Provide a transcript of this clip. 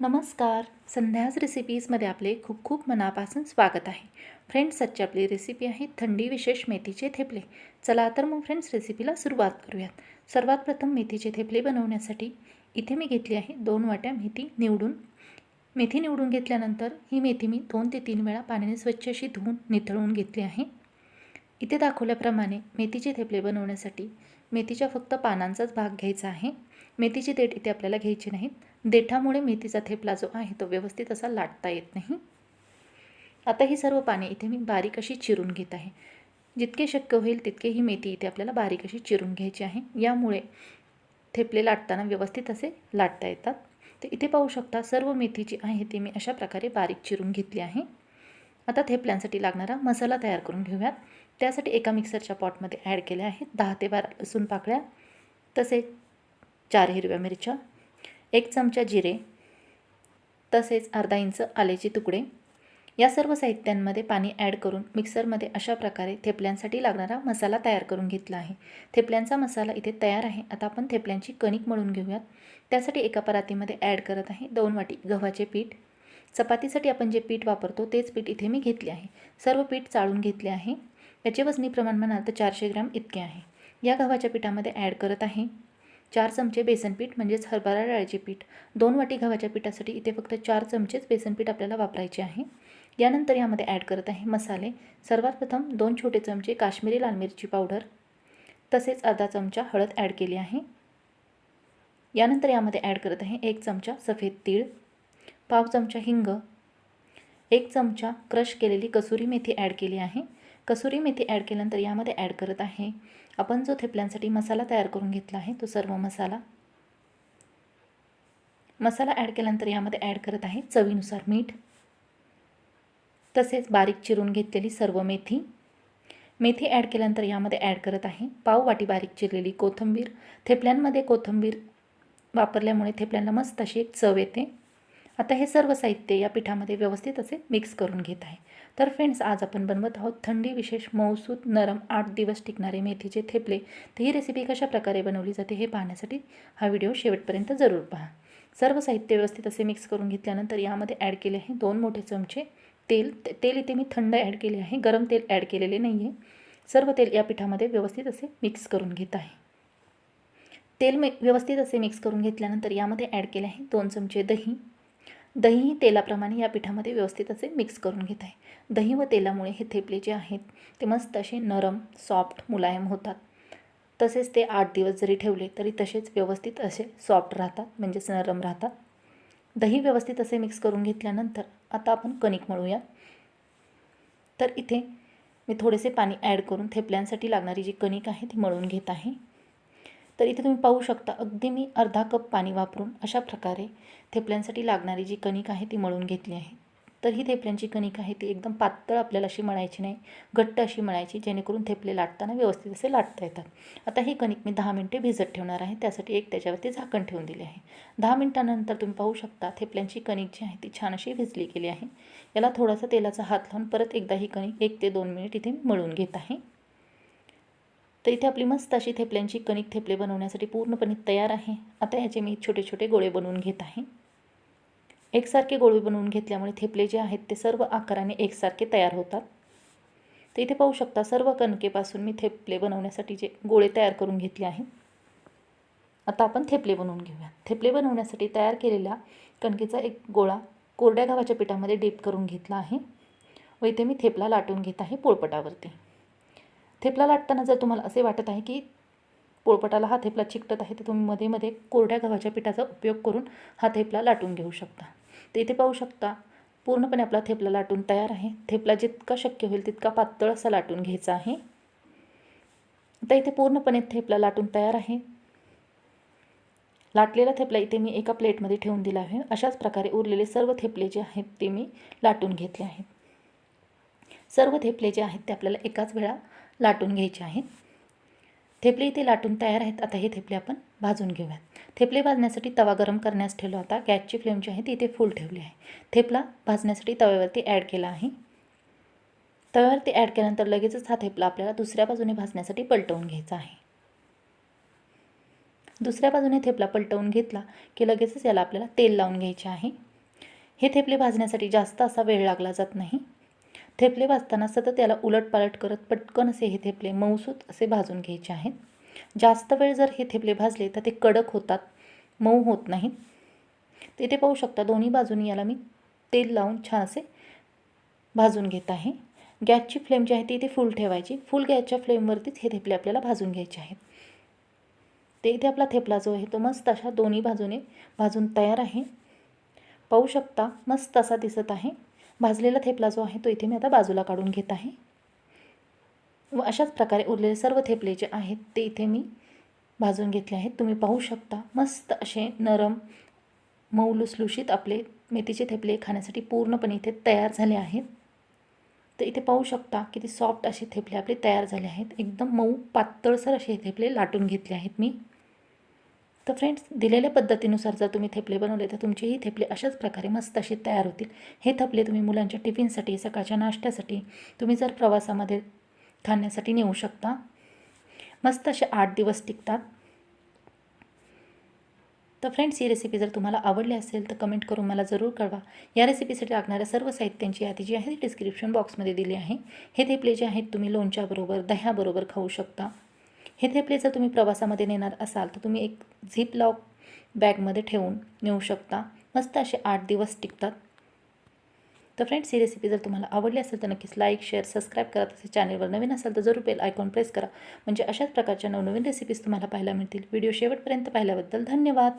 नमस्कार. संध्याज रेसिपीजमध्ये आपले खूप खूप मनापासून स्वागत आहे. फ्रेंड्स आजची आपली रेसिपी आहे थंडी विशेष मेथीचे थेपले. चला तर मग फ्रेंड्स रेसिपीला सुरुवात करूयात. सर्वात प्रथम मेथीचे थेपले बनवण्यासाठी इथे मी घेतली आहे दोन वाट्या मेथी निवडून. मेथी निवडून घेतल्यानंतर ही मेथी मी दोन ते तीन वेळा पाण्याने स्वच्छ अशी धुवून निथळून घेतली आहे. इथे दाखवल्याप्रमाणे मेथीचे थेपले बनवण्यासाठी मेथीच्या फक्त पानांचाच भाग घ्यायचा आहे. मेथीची देठ इथे आपल्याला घ्यायची नाहीत देठामुळे मेथीचा थेपला जो आहे तो व्यवस्थित असा लाटता येत नाही. आता ही सर्व पाने इथे मी बारीक अशी चिरून घेत आहे. जितके शक्य होईल तितके ही मेथी इथे आपल्याला बारीक अशी चिरून घ्यायची आहे. यामुळे थेपले लाटताना व्यवस्थित असे लाटता येतात. तर इथे पाहू शकता सर्व मेथी जी आहे ती मी अशा प्रकारे बारीक चिरून घेतली आहे. आता थेपल्यांसाठी लागणारा मसाला तयार करून घेऊयात. त्यासाठी एका मिक्सरच्या पॉटमध्ये ॲड केल्या आहेत दहा ते बारा लसूण पाकळ्या तसेच चार हिरव्या मिरच्या एक चमचा जिरे तसेच अर्धा इंच आलेचे तुकडे. या सर्व साहित्यांमध्ये पाणी ॲड करून मिक्सरमध्ये अशा प्रकारे थेपल्यांसाठी लागणारा मसाला तयार करून घेतला आहे. थेपल्यांचा मसाला इथे तयार आहे. आता आपण थेपल्यांची कणिक मळून घेऊयात. त्यासाठी एका परातीमध्ये ॲड करत आहे दोन वाटी गव्हाचे पीठ चपातीसाठी आपण जे पीठ वापरतो तेच पीठ इथे मी घेतले आहे. सर्व पीठ चाळून घेतले आहे. याचे वजनी प्रमाण म्हणाल तर चारशे ग्रॅम इतके आहे. या गव्हाच्या पिठामध्ये ॲड करत आहे चार चमचे बेसन पीठ म्हणजेच हरभरा डाळीचे पीठ. दोन वाटी गव्हाच्या पिठासाठी इथे फक्त चार चमचेच बेसन पीठ आपल्याला वापरायचे आहे. यानंतर यामध्ये ॲड करत आहे मसाले. सर्वात प्रथम दोन छोटे चमचे काश्मीरी लाल मिरची पावडर. तसेच अर्धा चमचा हळद ॲड केली आहे. यानंतर यामध्ये ॲड करत आहे एक चमचा सफेद तीळ. पाव चमचा हिंग एक चमचा क्रश केलेली कसुरी मेथी ॲड केली आहे. कसुरी मेथी ॲड केल्यानंतर यामध्ये ॲड करत आहे. आपण जो थेपल्यांसाठी मसाला तयार करून घेतला आहे तो सर्व मसाला मसाला ॲड केल्यानंतर यामध्ये ॲड करत आहे चवीनुसार मीठ तसेच बारीक चिरून घेतलेली सर्व मेथी. मेथी ॲड केल्यानंतर यामध्ये ॲड करत आहे पाव वाटी बारीक चिरलेली कोथिंबीर. थेपल्यांमध्ये कोथिंबीर वापरल्यामुळे थेपल्यांना मस्त अशी एक चव येते. आता हे सर्व साहित्य या पिठामध्ये व्यवस्थित असे मिक्स करून घेत आहे. तर फ्रेंड्स आज आपण बनवत आहोत थंडी विशेष मौसूद नरम आठ दिवस टिकणारे मेथीचे थेपले. तर ही रेसिपी कशा प्रकारे बनवली जाते हे पाहण्यासाठी हा व्हिडिओ शेवटपर्यंत जरूर पहा. सर्व साहित्य व्यवस्थित असे मिक्स करून घेतल्यानंतर यामध्ये ॲड केले आहे दोन मोठे चमचे तेल. तेल इथे मी थंड ॲड केले आहे. गरम तेल ॲड केलेले नाही आहे सर्व तेल या पिठामध्ये व्यवस्थित असे मिक्स करून घेत आहे. तेल मी व्यवस्थित असे मिक्स करून घेतल्यानंतर यामध्ये ॲड केले आहे दोन चमचे दही. दही तेलाप्रमाणे या पिठामध्ये व्यवस्थित असे मिक्स करून घेत आहे. दही व तेलामुळे हे थेपले जे आहेत ते मस्त असे नरम सॉफ्ट मुलायम होतात. तसेच ते आठ दिवस जरी ठेवले तरी तसेच व्यवस्थित असे सॉफ्ट राहतात म्हणजेच नरम राहतात. दही व्यवस्थित असे मिक्स करून घेतल्यानंतर आता आपण कणिक मळूया. तर इथे मी थोडेसे पाणी ॲड करून थेपल्यांसाठी लागणारी जी कणिक आहे ती मळून घेत आहे. तर इथे तुम्ही पाहू शकता अगदी मी अर्धा कप पाणी वापरून अशा प्रकारे थेपल्यांसाठी लागणारी जी कणिक आहे ती मळून घेतली आहे. तर ही थेपल्यांची कणिक आहे ती एकदम पातळ आपल्याला अशी मळायची नाही घट्ट अशी मळायची जेणेकरून थेपले लाटताना व्यवस्थित असे लाटता येतात. आता ही कणिक मी दहा मिनटे भिजत ठेवणार आहे त्यासाठी एक त्याच्यावरती झाकण ठेवून दिले आहे. दहा मिनटानंतर तुम्ही पाहू शकता थेपल्यांची कणिक जी आहे ती छान अशी भिजली गेली आहे. याला थोडासा तेलाचा हात लावून परत एकदा ही कणिक एक ते दोन मिनिट इथे मळून घेत आहे. तर इथे आपली मस्त अशी थेपल्यांची कणिक थेपले बनवण्यासाठी पूर्णपणे तयार आहे. आता याचे मी छोटे छोटे गोळे बनवून घेत आहे. एकसारखे गोळे बनवून घेतल्यामुळे थेपले जे आहेत ते सर्व आकाराने एकसारखे तयार होतात. तर इथे पाहू शकता सर्व कणकेपासून मी थेपले बनवण्यासाठी जे गोळे तयार करून घेतले आहेत आता आपण थेपले बनवून घेऊया. थेपले बनवण्यासाठी तयार केलेल्या कणकेचा एक गोळा कोरड्या गव्हाच्या पिठामध्ये डीप करून घेतला आहे. व इथे मी थेपला लाटून घेत आहे पोळपटावरती. थेपला लाटताना जर तुम्हाला असे वाटत आहे की पोळपटाला हा थेपला चिकटत आहे तर तुम्ही मध्ये मध्ये कोरड्या गव्हाच्या पिठाचा उपयोग करून हा थेपला लाटून घेऊ शकता. तर इथे पाहू शकता पूर्णपणे आपला थेपला लाटून तयार आहे. थेपला जितका शक्य होईल तितका पातळ असा लाटून घ्यायचा आहे. आता इथे पूर्णपणे थेपला लाटून तयार आहे. लाटलेला थेपला इथे मी एका प्लेटमध्ये ठेवून दिला आहे. अशाच प्रकारे उरलेले सर्व थेपले जे आहेत ते मी लाटून घेतले आहेत. सर्व थेपले जे आहेत ते आपल्याला एकाच वेळा लाटून घ्यायचे आहेत. थेपले इथे लाटून तयार आहेत. आता हे थेपले आपण भाजून घेऊयात. थेपले भाजण्यासाठी तवा गरम करण्यास ठेवला होता. गॅसची फ्लेम जी आहे ती इथे फुल ठेवली आहे. थेपला भाजण्यासाठी तव्यावरती ॲड केला आहे. तव्यावरती ॲड केल्यानंतर लगेचच हा थेपला आपल्याला दुसऱ्या बाजूने भाजण्यासाठी पलटवून घ्यायचा आहे. दुसऱ्या बाजूने थेपला पलटवून घेतला की लगेचच याला आपल्याला तेल लावून घ्यायचे आहे. हे थेपले भाजण्यासाठी जास्त असा वेळ लागला जात नाही. थेपले भाजताना सतत याला उलटपालट करत पटकन असे हे थेपले मऊसूत असे भाजून घ्यायचे आहेत. जास्त वेळ जर हे थेपले भाजले तर ते कडक होतात मऊ होत नाहीत. तिथे पाहू शकता दोन्ही बाजूनी याला मी तेल लावून छान असे भाजून घेत आहे. गॅसची फ्लेम जी आहे ती इथे फुल ठेवायची. फुल गॅसच्या फ्लेमवरतीच हे थेपले आपल्याला भाजून घ्यायचे आहेत. ते इथे आपला थेपला जो आहे तो मस्त अशा दोन्ही बाजूने भाजून तयार आहे. पाहू शकता मस्त असा दिसत आहे. भाजलेला थेपला जो आहे तो इथे मी आता बाजूला काढून घेत आहे. व अशाच प्रकारे उरलेले सर्व थेपले जे आहेत ते इथे मी भाजून घेतले आहेत. तुम्ही पाहू शकता मस्त असे नरम मऊ लुसलुशीत आपले मेथीचे थेपले खाण्यासाठी पूर्णपणे इथे तयार झाले आहेत. तर इथे पाहू शकता किती सॉफ्ट असे थेपले आपले तयार झाले आहेत. एकदम मऊ पातळसर असे थेपले लाटून घेतले आहेत मी. तर फ्रेंड्स दिलेल्या पद्धतीनुसार जर तुम्ही थेपले बनवले तर तुमचेही थेपले अशाच प्रकारे मस्त असे तयार होतील. हे थेपले तुम्ही मुलांच्या टिफिनसाठी सकाळच्या नाश्त्यासाठी तुम्ही जर प्रवासामध्ये खाण्यासाठी नेऊ शकता. मस्त असे आठ दिवस टिकतात. तर फ्रेंड्स ही रेसिपी जर तुम्हाला आवडली असेल तर कमेंट करून मला जरूर कळवा. या रेसिपीसाठी लागणाऱ्या सर्व साहित्यांची यादी जी आहे ती डिस्क्रिप्शन बॉक्समध्ये दिली आहे. हे थेपले जे आहेत तुम्ही लोणच्याबरोबर दह्याबरोबर खाऊ शकता. हे थेपले जर तुम्ही प्रवासामध्ये नेणार असाल तर तुम्ही एक झिप लॉक बॅगमध्ये ठेवून नेऊ शकता. मस्त असे आठ दिवस टिकतात. तर फ्रेंड्स ही रेसिपी जर तुम्हाला आवडली असेल तर नक्कीच लाईक शेअर सबस्क्राईब करा. तसेच चॅनलवर नवीन असाल तर जरूर बेल आयकॉन प्रेस करा. म्हणजे अशाच प्रकारच्या नवनवीन रेसिपीज तुम्हाला पाहायला मिळतील. व्हिडिओ शेवटपर्यंत पाहिल्याबद्दल धन्यवाद.